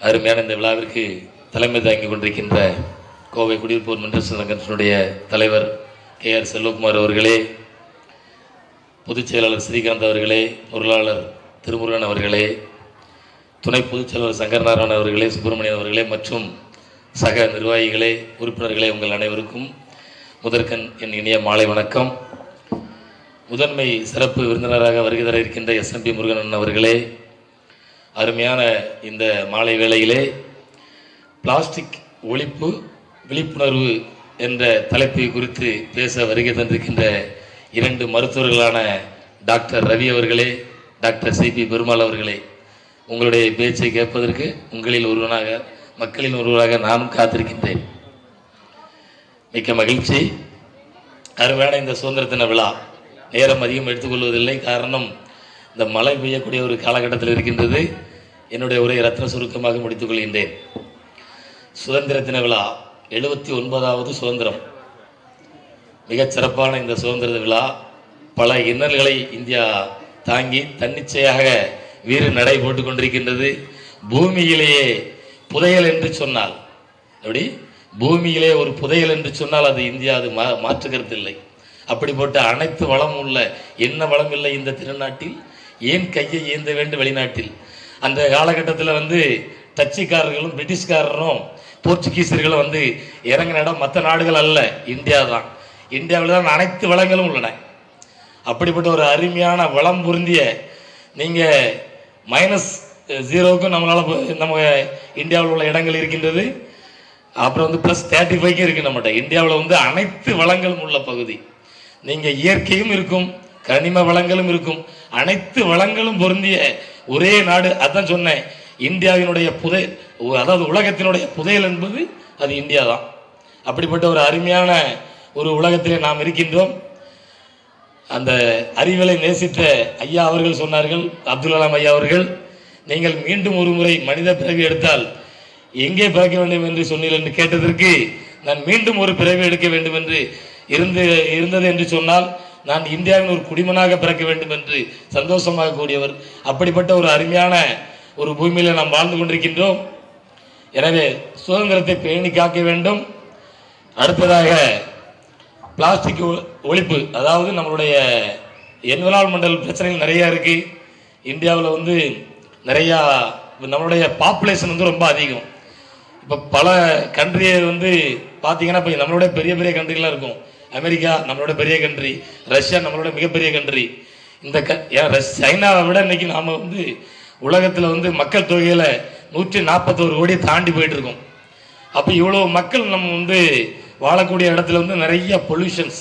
அருமையான இந்த விழாவிற்கு தலைமை தாங்கி கொண்டிருக்கின்ற கோவை குடியிருப்போர் மன்ற சங்கத்தினுடைய தலைவர் கே ஆர் செல்வகுமார் அவர்களே பொதுச் செயலாளர் ஸ்ரீகாந்த் அவர்களே பொருளாளர் திருமுருகன் அவர்களே துணை பொதுச் செயலாளர் சங்கரநாராயணன் அவர்களே சுப்பிரமணியன் அவர்களே மற்றும் சக நிர்வாகிகளே உறுப்பினர்களே உங்கள் அனைவருக்கும் முதற்கண் என் இனிய மாலை வணக்கம். முதன்மை சிறப்பு விருந்தினராக வருகை தர இருக்கின்ற எஸ்எம்பி முருகன் அவர்களே அருமையான இந்த மாலை வேளையிலே பிளாஸ்டிக் ஒழிப்பு விழிப்புணர்வு என்ற தலைப்பை குறித்து பேச வருகை தந்திருக்கின்ற இரண்டு மருத்துவர்களான டாக்டர் ரவி அவர்களே டாக்டர் சி பி பெருமாள் அவர்களே உங்களுடைய பேச்சை கேட்பதற்கு உங்களில் ஒருவனாக மக்களில் ஒருவராக நானும் காத்திருக்கின்றேன். மிக்க மகிழ்ச்சி. அருமையான இந்த சுதந்திர தின விழா நேரம் அதிகம் எடுத்துக்கொள்வதில்லை. காரணம் இந்த மழை பெய்யக்கூடிய ஒரு காலகட்டத்தில் இருக்கின்றது. என்னுடைய உரை ரத்ன சுருக்கமாக முடித்துக் கொள்கின்றேன். சுதந்திர தின விழா எழுபத்தி ஒன்பதாவது சுதந்திரம். மிகச் சிறப்பான இந்த சுதந்திர விழா. பல இன்னல்களை இந்தியா தாங்கி தன்னிச்சையாக வீறு நடை போட்டுக் கொண்டிருக்கின்றது. பூமியிலேயே புதையல் என்று சொன்னால் எப்படி? பூமியிலே ஒரு புதையல் என்று சொன்னால் அது இந்தியா அது மா மாற்று இல்லை. அப்படிப்பட்ட அனைத்து வளமும் உள்ள என்ன வளம் இல்லை இந்த திருநாட்டில்? ஏன் கையை ஏந்த வேண்டும் வெளிநாட்டில்? அந்த காலகட்டத்தில் வந்து டச்சுக்காரர்களும் பிரிட்டிஷ்காரரும் போர்ச்சுகீசியர்களும் வந்து இறங்கின இடம் மற்ற நாடுகள் அல்ல இந்தியா தான் இந்தியாவில் தான் அனைத்து வளங்களும் உள்ளன. அப்படிப்பட்ட ஒரு அருமையான வளம் பொருந்திய நீங்கள் மைனஸ் ஜீரோவுக்கும் நம்மளால் நம்ம இந்தியாவில் உள்ள இடங்கள் இருக்கின்றது. அப்புறம் வந்து ப்ளஸ் தேர்ட்டி ஃபைவ்க்கும் இருக்கு நம்மகிட்ட. இந்தியாவில் வந்து அனைத்து வளங்களும் உள்ள பகுதி. நீங்கள் இயற்கையும் இருக்கும் கனிம வளங்களும் இருக்கும். அனைத்து வளங்களும் பொருந்திய ஒரே நாடு. அதான் சொன்னேன். இந்தியாவினுடைய புதை அதாவது உலகத்தினுடைய புதையல் என்பது அது இந்தியா தான். அப்படிப்பட்ட ஒரு அருமையான ஒரு உலகத்திலே நாம் இருக்கின்றோம். அந்த அறிவியலை நேசித்த ஐயா அவர்கள் சொன்னார்கள் அப்துல் கலாம் ஐயா அவர்கள் நீங்கள் மீண்டும் ஒரு முறை மனித பிறவி எடுத்தால் எங்கே பிறக்க வேண்டும் என்று சொன்னீர்கள் என்று கேட்டதற்கு நான் மீண்டும் ஒரு பிறவி எடுக்க வேண்டும் என்று இருந்து இருந்தது என்று சொன்னால் நான் இந்தியாவின் ஒரு குடிமனாக பிறக்க வேண்டும் என்று சந்தோஷமாக கூடியவர் அப்படிப்பட்ட ஒரு அருமையான ஒரு பூமியில் நாம் வாழ்ந்து கொண்டிருக்கின்றோம். எனவே சுதந்திரத்தை பேணி காக்க வேண்டும். அடுத்ததாக பிளாஸ்டிக் ஒழிப்பு அதாவது நம்மளுடைய என்விரான்மெண்டல் பிரச்சனைகள் நிறையா இருக்குது இந்தியாவில் வந்து நிறையா நம்மளுடைய பாப்புலேஷன் வந்து ரொம்ப அதிகம். இப்போ பல கண்ட்ரியை வந்து பார்த்தீங்கன்னா இப்போ நம்மளுடைய பெரிய பெரிய கண்ட்ரிலாம் இருக்கும். அமெரிக்கா நம்மளோட பெரிய கண்ட்ரி ரஷ்யா நம்மளோட மிகப்பெரிய கண்ட்ரி இந்த க ரஷ் சைனாவை விட இன்னைக்கு நாம் வந்து உலகத்தில் வந்து மக்கள் தொகையில் நூற்றி நாற்பத்தோரு கோடி தாண்டி போயிட்டு இருக்கோம் அப்போ இவ்வளோ மக்கள் நம்ம வந்து வாழக்கூடிய இடத்துல வந்து நிறைய பொல்யூஷன்ஸ்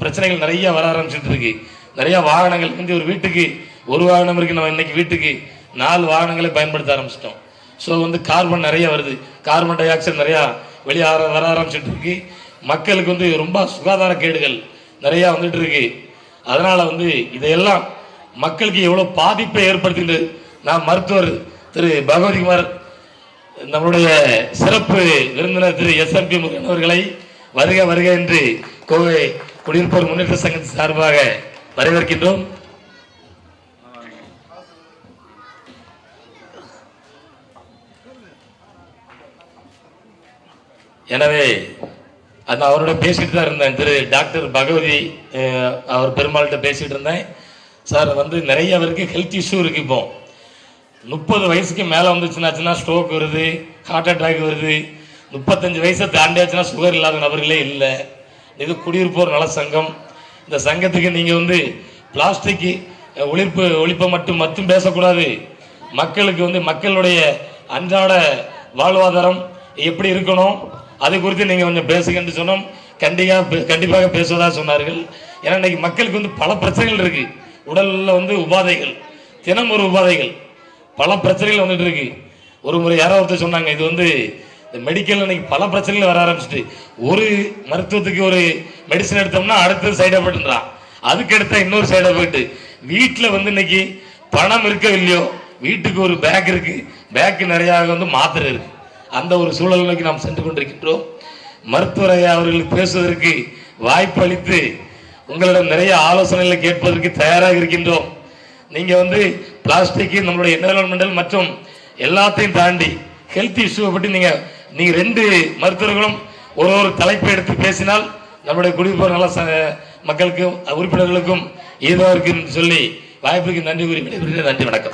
பிரச்சனைகள் நிறைய வர ஆரம்பிச்சுட்டு இருக்கு. நிறைய வாகனங்கள் வந்து ஒரு வீட்டுக்கு ஒரு வாகனம் இருக்கு நம்ம இன்னைக்கு வீட்டுக்கு நாலு வாகனங்களை பயன்படுத்த ஆரம்பிச்சிட்டோம். ஸோ வந்து கார்பன் நிறைய வருது. கார்பன் டை ஆக்சைடு நிறையா வெளியே வர ஆரம்பிச்சுட்டு இருக்கு. மக்களுக்கு வந்து ரொம்ப சுகாதார கேடுகள் நிறைய வந்துட்டு இருக்கு. அதனால வந்து இதையெல்லாம் மக்களுக்கு எவ்வளவு பாதிப்பை ஏற்படுத்துகின்றது நான் மருத்துவர் திரு பகவதிகுமார் நம்மளுடைய சிறப்பு விருந்தினர் திரு எஸ். எம். பி. முருகன் அவர்களை வருக வருக என்று கோவை குடியிருப்போர் முன்னேற்ற சங்கத்தின் சார்பாக வரவேற்கின்றோம். எனவே அந்த அவரோட பேசிட்டு தான் இருந்தேன். திரு டாக்டர் பகவதி அவர் பெருமாள்கிட்ட பேசிட்டு இருந்தேன். சார் வந்து நிறைய அவருக்கு ஹெல்த் இஷ்யூ இருக்கு இப்போ. முப்பது வயசுக்கு மேலே வந்துச்சுனாச்சுன்னா ஸ்ட்ரோக் வருது ஹார்ட் அட்டாக் வருது. முப்பத்தஞ்சு வயசை தாண்டியாச்சுன்னா சுகர் இல்லாத நபர்களே இல்லை. இது குடியிருப்போர் நல சங்கம். இந்த சங்கத்துக்கு நீங்கள் வந்து பிளாஸ்டிக் ஒழிப்பு ஒழிப்பை மட்டும் மட்டும் பேசக்கூடாது. மக்களுக்கு வந்து மக்களுடைய அன்றாட வாழ்வாதாரம் எப்படி இருக்கணும்? அது குறித்து நீங்கள் கொஞ்சம் பேசுங்கன்னு சொன்னோம். கண்டிப்பாக கண்டிப்பாக பேசுவதாக சொன்னார்கள். ஏன்னா இன்னைக்கு மக்களுக்கு வந்து பல பிரச்சனைகள் இருக்கு. உடல்ல வந்து உபாதைகள். தினம் ஒரு உபாதைகள். பல பிரச்சனைகள் வந்துட்டு இருக்கு. ஒரு முறை யாரோ ஒருத்தர் சொன்னாங்க இது வந்து இந்த மெடிக்கல் இன்னைக்கு பல பிரச்சனைகள் வர ஆரம்பிச்சிட்டு. ஒரு மருத்துவத்துக்கு ஒரு மெடிசன் எடுத்தோம்னா அடுத்தது சைட் எஃபெக்ட்ன்றான் அதுக்கு அடுத்த இன்னொரு சைடு எஃபெக்ட் வீட்டில் வந்து இன்னைக்கு பணம் இருக்கோ இல்லையோ வீட்டுக்கு ஒரு பேக் இருக்கு. பேக்கு நிறைய வந்து மாத்திரை இருக்கு. அந்த ஒரு சூழல் நோக்கி நாம் சென்று கொண்டிருக்கின்றோம். மருத்துவர் ஐயா அவர்களுக்கு பேசுவதற்கு வாய்ப்பு அளித்து உங்களிடம் நிறைய ஆலோசனைகளை கேட்பதற்கு தயாராக இருக்கின்றோம். நீங்கள் வந்து பிளாஸ்டிக் நம்மளுடைய என்வரன்மெண்டல் மற்றும் எல்லாத்தையும் தாண்டி ஹெல்த் இஷ்யூவை பற்றி நீங்கள் நீங்கள் ரெண்டு மருத்துவர்களும் ஒரு ஒரு தலைப்பை எடுத்து பேசினால் நம்முடைய குடிப்போர் நல்ல ச- மக்களுக்கும் உறுப்பினர்களுக்கும் ஏதோ இருக்குன்னு சொல்லி வாய்ப்புக்கு நன்றி கூறி விடைபெறுகிறேன். நன்றி வணக்கம்.